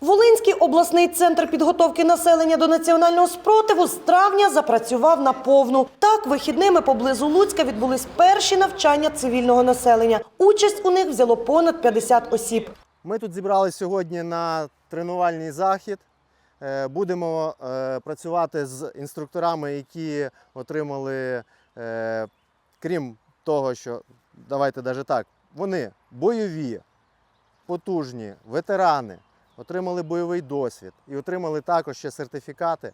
Волинський обласний центр підготовки населення до національного спротиву з травня запрацював на повну. Так, вихідними поблизу Луцька відбулись перші навчання цивільного населення. Участь у них взяло понад 50 осіб. Ми тут зібралися сьогодні на тренувальний захід. Е, Будемо е, працювати з інструкторами, які отримали, е, крім того, що давайте навіть так, вони бойові, потужні, ветерани, отримали бойовий досвід і отримали також ще сертифікати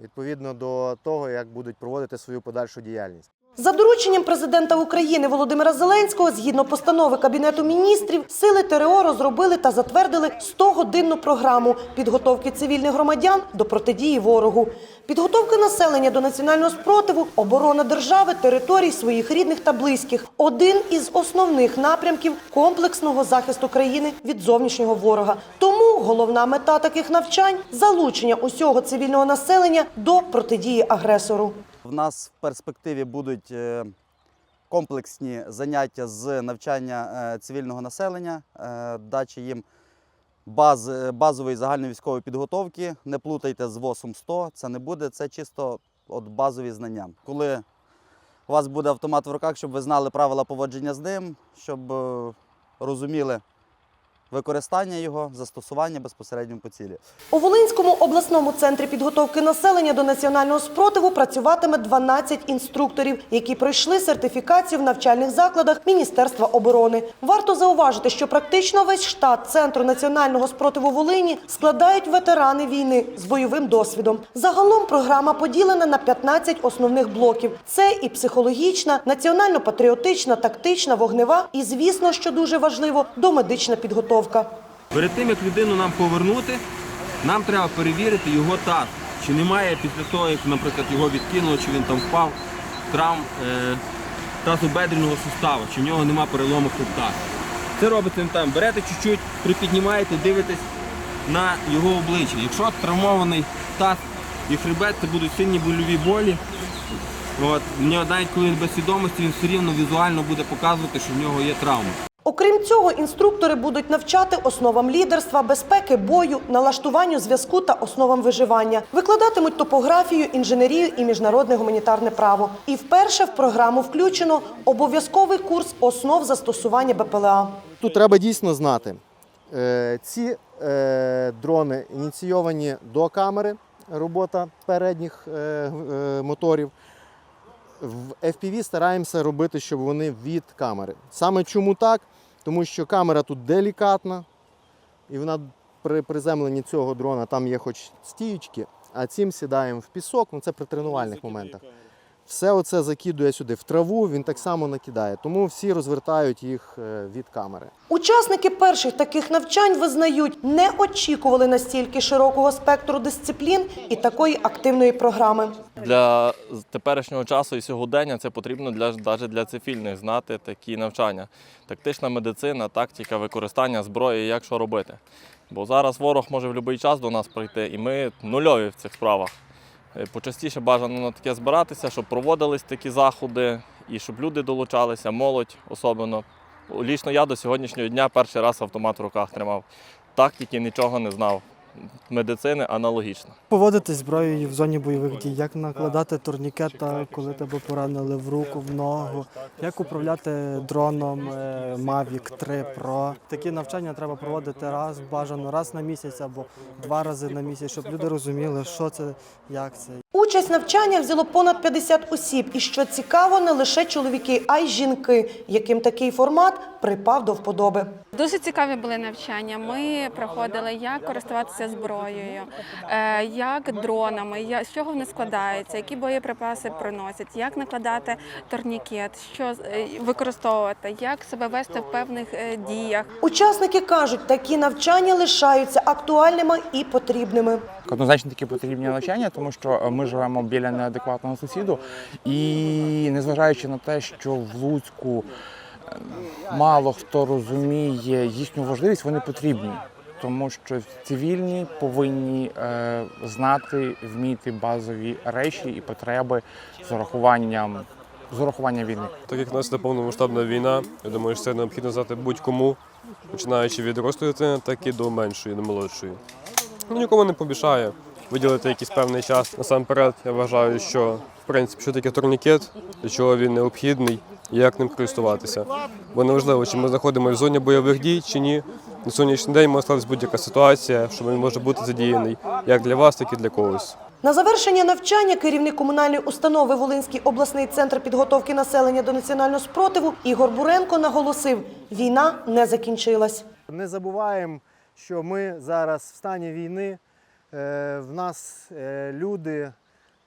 відповідно до того, як будуть проводити свою подальшу діяльність. За дорученням президента України Володимира Зеленського, згідно постанови Кабінету міністрів, сили ТРО розробили та затвердили 100-годинну програму підготовки цивільних громадян до протидії ворогу, підготовки населення до національного спротиву, оборона держави, територій своїх рідних та близьких один із основних напрямків комплексного захисту країни від зовнішнього ворога. Тому головна мета таких навчань залучення усього цивільного населення до протидії агресору. В нас в перспективі будуть е, комплексні заняття з навчання е, цивільного населення, е, дачі їм баз, базової загальновійськової підготовки. Не плутайте з ВОСом 100, це не буде, це чисто от базові знання. Коли у вас буде автомат в руках, щоб ви знали правила поводження з ним, щоб розуміли використання його, застосування безпосередньо по цілі. У Волинському обласному центрі підготовки населення до національного спротиву працюватиме 12 інструкторів, які пройшли сертифікацію в навчальних закладах Міністерства оборони. Варто зауважити, що практично весь штат центру національного спротиву Волині складають ветерани війни з бойовим досвідом. Загалом програма поділена на 15 основних блоків: це і психологічна, національно-патріотична, тактична, вогнева, і звісно, що дуже важливо, домедична підготовка. Перед тим, як людину нам повернути, нам треба перевірити його таз. Чи немає після того, як, наприклад, його відкинуло, чи він там впав, травм е, тазобедреного суставу, чи в нього нема перелому хребта. Це робиться там. Берете чуть-чуть, припіднімаєте, дивитесь на його обличчя. Якщо травмований таз і хребет, це будуть сильні больові болі. От, в нього навіть коли без свідомості, він все рівно візуально буде показувати, що в нього є травма. Окрім цього, інструктори будуть навчати основам лідерства, безпеки бою, налаштуванню зв'язку та основам виживання. Викладатимуть топографію, інженерію і міжнародне гуманітарне право. І вперше в програму включено обов'язковий курс основ застосування БПЛА. Тут треба дійсно знати. е, Ці е, дрони ініційовані до камери, робота передніх е, моторів. В FPV стараємося робити, щоб вони від камери. Саме чому так? Тому що камера тут делікатна, і вона при приземленні цього дрона там є хоч стіючки, а цим сідаємо в пісок, ну це при тренувальних моментах. Все оце закидує сюди в траву, він так само накидає. Тому всі розвертають їх е, від камери. Учасники перших таких навчань визнають, не очікували настільки широкого спектру дисциплін і такої активної програми. Для теперішнього часу і сьогодення це потрібно для навіть для цивільних знати такі навчання. Тактична медицина, тактика використання зброї, як що робити. Бо зараз ворог може в будь-який час до нас прийти, і ми нульові в цих справах. Е, Почастіше бажано на таке збиратися, щоб проводились такі заходи і щоб люди долучалися, молодь особливо. Лічно я до сьогоднішнього дня перший раз автомат в руках тримав. так тільки нічого не знав. Медицини аналогічно. Поводити зброєю в зоні бойових дій, як накладати турнікета, коли тебе поранили в руку, в ногу, як управляти дроном е, Mavic 3 Pro. Такі навчання треба проводити раз, бажано раз на місяць або два рази на місяць, щоб люди розуміли, що це, як це. Участь в навчаннях взяло понад 50 осіб. І що цікаво, не лише чоловіки, а й жінки, яким такий формат припав до вподоби. Дуже цікаві були навчання. Ми проходили, як користуватися зброєю, е, як дронами, з чого вони складаються, які боєприпаси приносять, як накладати турнікет, що е, використовувати, як себе вести в певних е, діях. Учасники кажуть, такі навчання лишаються актуальними і потрібними. Однозначно такі потрібні навчання, тому що ми живемо біля неадекватного сусіду, і незважаючи на те, що в Луцьку мало хто розуміє їхню важливість, вони потрібні. Тому що цивільні повинні е, знати, вміти базові речі і потреби з урахуванням з урахуванням війни. Так як нас повномасштабна війна, я думаю, що це необхідно знати будь-кому, починаючи від дитини, так і до меншої, до молодшої. Ну, нікому не помішає виділити якийсь певний час. Насамперед, я вважаю, що в принципі, що таке турнікет, для чого він необхідний як ним користуватися. Бо неважливо, чи ми знаходимося в зоні бойових дій чи ні. На сьогоднішній день може статися будь-яка ситуація, що він може бути задіяний як для вас, так і для когось. На завершення навчання керівник комунальної установи Волинський обласний центр підготовки населення до національного спротиву Ігор Буренко наголосив: війна не закінчилась. Не забуваємо, що ми зараз в стані війни. Е, В нас е, люди,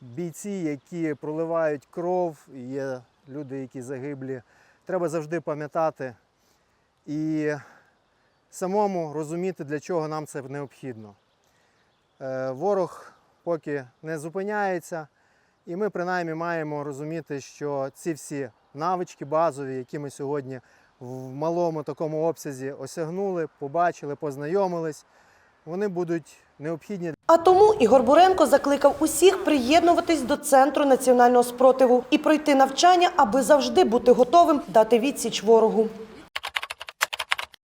бійці, які проливають кров, є люди, які загиблі. Треба завжди пам'ятати і самому розуміти, для чого нам це необхідно. Е, Ворог поки не зупиняється, і ми принаймні маємо розуміти, що ці всі навички базові, які ми сьогодні в малому такому обсязі осягнули, побачили, познайомились, вони будуть необхідні А тому Ігор Буренко закликав усіх приєднуватись до центру національного спротиву і пройти навчання, аби завжди бути готовим дати відсіч ворогу.